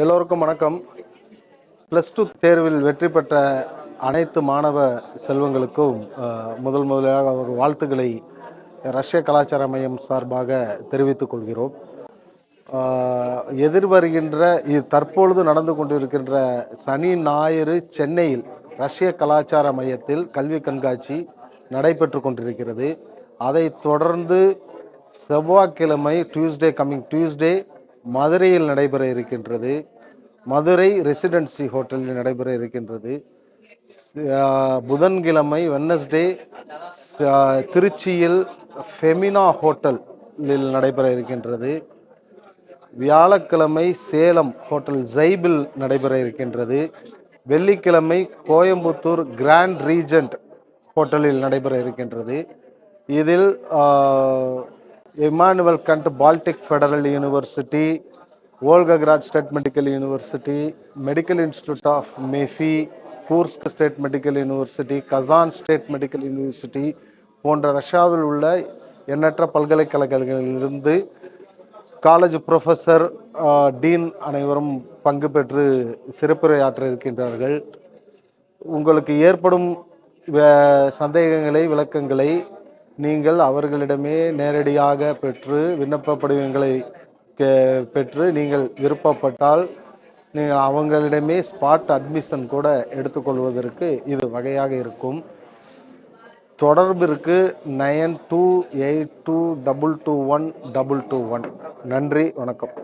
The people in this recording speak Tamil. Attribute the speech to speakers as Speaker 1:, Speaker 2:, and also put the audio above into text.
Speaker 1: எல்லோருக்கும் வணக்கம். ப்ளஸ் டூ தேர்வில் வெற்றி பெற்ற அனைத்து மாணவ செல்வங்களுக்கும் முதல் முதலாக ஒரு வாழ்த்துக்களை ரஷ்ய கலாச்சார மையம் சார்பாக தெரிவித்துக் கொள்கிறோம். எதிர்வருகின்ற இது தற்பொழுது நடந்து கொண்டிருக்கின்ற சனி ஞாயிறு சென்னையில் ரஷ்ய கலாச்சார மையத்தில் கல்வி கண்காட்சி நடைபெற்று கொண்டிருக்கிறது. அதை தொடர்ந்து செவ்வாய்க்கிழமை டியூஸ்டே கம்மிங் டியூஸ்டே மதுரையில் நடைபெற இருக்கின்றது. மதுரை ரெசிடென்சி ஹோட்டலில் நடைபெற இருக்கின்றது. புதன்கிழமை வென்னஸ்டே திருச்சியில் ஃபெமினா ஹோட்டலில் நடைபெற இருக்கின்றது. வியாழக்கிழமை சேலம் ஹோட்டல் ஜைபில் நடைபெற இருக்கின்றது. வெள்ளிக்கிழமை கோயம்புத்தூர் கிராண்ட் ரீஜெண்ட் ஹோட்டலில் நடைபெற இருக்கின்றது. இதில் Immanuel Kant Baltic Federal University Volgograd State Medical University Medical Institute of MEPhI Kursk State Medical University Kazan State Medical University போன்ற ரஷ்யாவில் உள்ள எண்ணற்ற பல்கலைக்கழகங்களிலிருந்து காலேஜ் ப்ரொஃபஸர் டீன் அனைவரும் பங்கு பெற்று சிறப்புரையாற்ற இருக்கின்றார்கள். உங்களுக்கு ஏற்படும் வே- சந்தேகங்களை விளக்கங்களை நீங்கள் அவர்களிடமே நேரடியாக பெற்று விண்ணப்ப படிவங்களை பெற்று நீங்கள் விருப்பப்பட்டால் நீங்கள் அவங்களிடமே ஸ்பாட் அட்மிஷன் கூட எடுத்துக்கொள்வதற்கு இது வகையாக இருக்கும். தொடர்பிற்கு nine two eight two double two one double two one. நன்றி வணக்கம்.